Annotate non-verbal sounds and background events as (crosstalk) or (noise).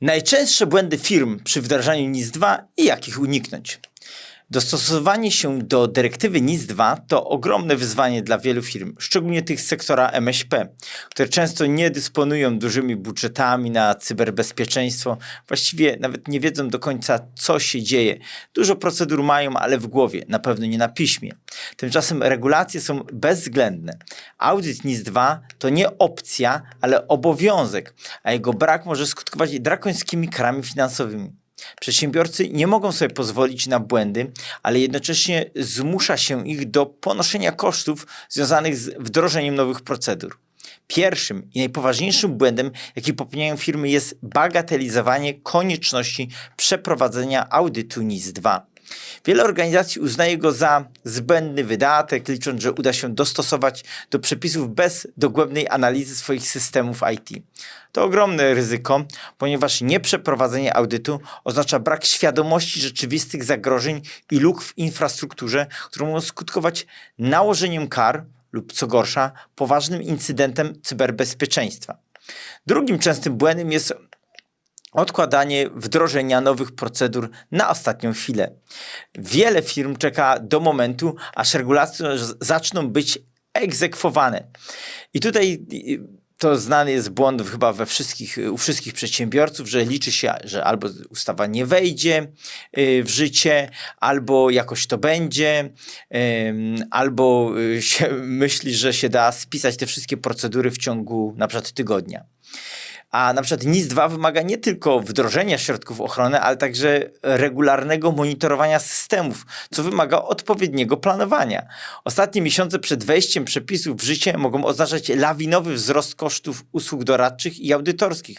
Najczęstsze błędy firm przy wdrażaniu NIS-2 i jak ich uniknąć. Dostosowanie się do dyrektywy NIS-2 to ogromne wyzwanie dla wielu firm, szczególnie tych z sektora MŚP, które często nie dysponują dużymi budżetami na cyberbezpieczeństwo, właściwie nawet nie wiedzą do końca, co się dzieje. Dużo procedur mają, ale w głowie, na pewno nie na piśmie. Tymczasem regulacje są bezwzględne. Audyt NIS-2 to nie opcja, ale obowiązek, a jego brak może skutkować drakońskimi karami finansowymi. Przedsiębiorcy nie mogą sobie pozwolić na błędy, ale jednocześnie zmusza się ich do ponoszenia kosztów związanych z wdrożeniem nowych procedur. Pierwszym i najpoważniejszym błędem, jaki popełniają firmy, jest bagatelizowanie konieczności przeprowadzenia audytu NIS-2. Wiele organizacji uznaje go za zbędny wydatek, licząc, że uda się dostosować do przepisów bez dogłębnej analizy swoich systemów IT. To ogromne ryzyko, ponieważ nieprzeprowadzenie audytu oznacza brak świadomości rzeczywistych zagrożeń i luk w infrastrukturze, które mogą skutkować nałożeniem kar lub co gorsza, poważnym incydentem cyberbezpieczeństwa. Drugim częstym błędem jest odkładanie wdrożenia nowych procedur na ostatnią chwilę. Wiele firm czeka do momentu, aż regulacje zaczną być egzekwowane. I tutaj to znany jest błąd chyba we wszystkich, u wszystkich przedsiębiorców, że liczy się, że albo ustawa nie wejdzie y, w życie, albo jakoś to będzie, albo y, się (laughs) myśli, że się da spisać te wszystkie procedury w ciągu na przykład tygodnia. A na przykład NIS-2 wymaga nie tylko wdrożenia środków ochrony, ale także regularnego monitorowania systemów, co wymaga odpowiedniego planowania. Ostatnie miesiące przed wejściem przepisów w życie mogą oznaczać lawinowy wzrost kosztów usług doradczych i audytorskich,